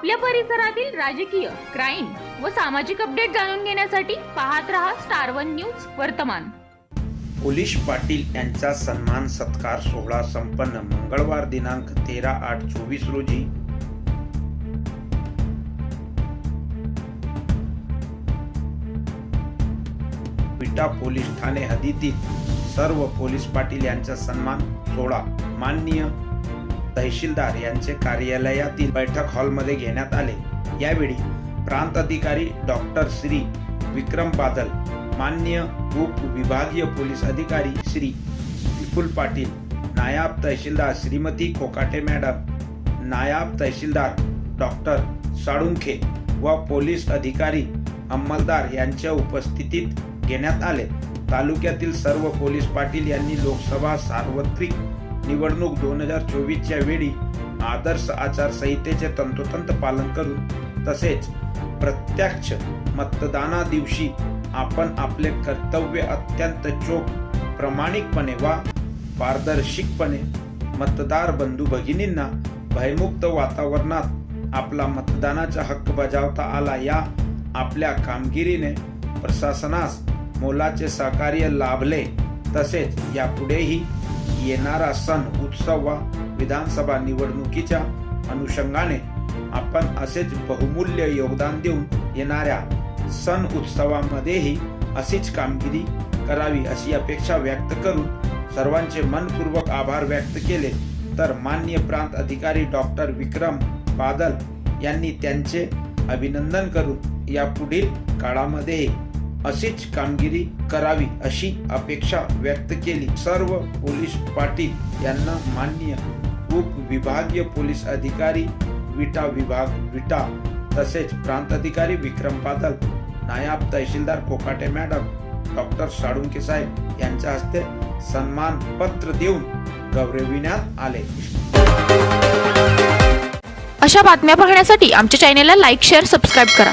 आपल्या परिसरातील राजकीय क्राईम व सामाजिक अपडेट जाणून घेण्यासाठी पाहत रहा star one news Vartaman. Police Patil यांचा सन्मान सत्कार सोहळा संपन्न मंगळवार दिनांक तेरा आठ चोवीस रोजी. विटा पोलीस ठाणे हद्दीतील सर्व पोलीस पाटील यांचा सन्मान सोहळा माननीय तहसीलदार यांचे कार्यालयातील बैठक हॉलमध्ये घेण्यात आले. यावेळी प्रांत अधिकारी डॉक्टर श्री विक्रम बादल मान्य उप विभागीय पोलीस अधिकारी श्री विपुल पाटील नायाब तहसीलदार श्रीमती कोकाटे मॅडम नायाब तहसीलदार डॉक्टर साळुंखे व पोलीस अधिकारी अंमलदार यांच्या उपस्थितीत घेण्यात आले. तालुक्यातील सर्व पोलीस पाटील यांनी लोकसभा सार्वत्रिक निवडणूक दोन हजार चोवीसच्या वेळी आदर्श आचारसंहितेचे तंतोतंत पालन करून तसेच प्रत्यक्ष मतदाना दिवशी आपण आपले कर्तव्य अत्यंत चोख प्रामाणिकपणे वा पारदर्शिकपणे मतदार बंधू भगिनींना भयमुक्त वातावरणात आपला मतदानाचा हक्क बजावता आला या आपल्या कामगिरीने प्रशासनास मोलाचे सहकार्य लाभले. तसेच यापुढेही येणारा सण उत्सव व विधानसभा निवडणुकीच्या अनुषंगाने आपण असेच बहुमूल्य योगदान देऊन येणाऱ्या सण उत्सवामध्येही अशीच कामगिरी करावी अशी अपेक्षा व्यक्त करून सर्वांचे मनपूर्वक आभार व्यक्त केले तर मान्य प्रांत अधिकारी डॉक्टर विक्रम बादल यांनी त्यांचे अभिनंदन करून यापुढील काळामध्ये अशीच कामगिरी करावी अशी अपेक्षा व्यक्त केली. सर्व पोलीस पाटील यांना मान्य उप विभागीय पोलीस अधिकारी विटा विभाग विटा तसेच प्रांत अधिकारी विक्रम बादल नायब तहसीलदार कोकाटे मॅडम डॉक्टर साळुंके साहेब यांच्या हस्ते सन्मान पत्र देऊन गौरविण्यात आले. अशा बातम्या पाहण्यासाठी आमच्या चॅनेलला लाईक शेअर सबस्क्राईब करा.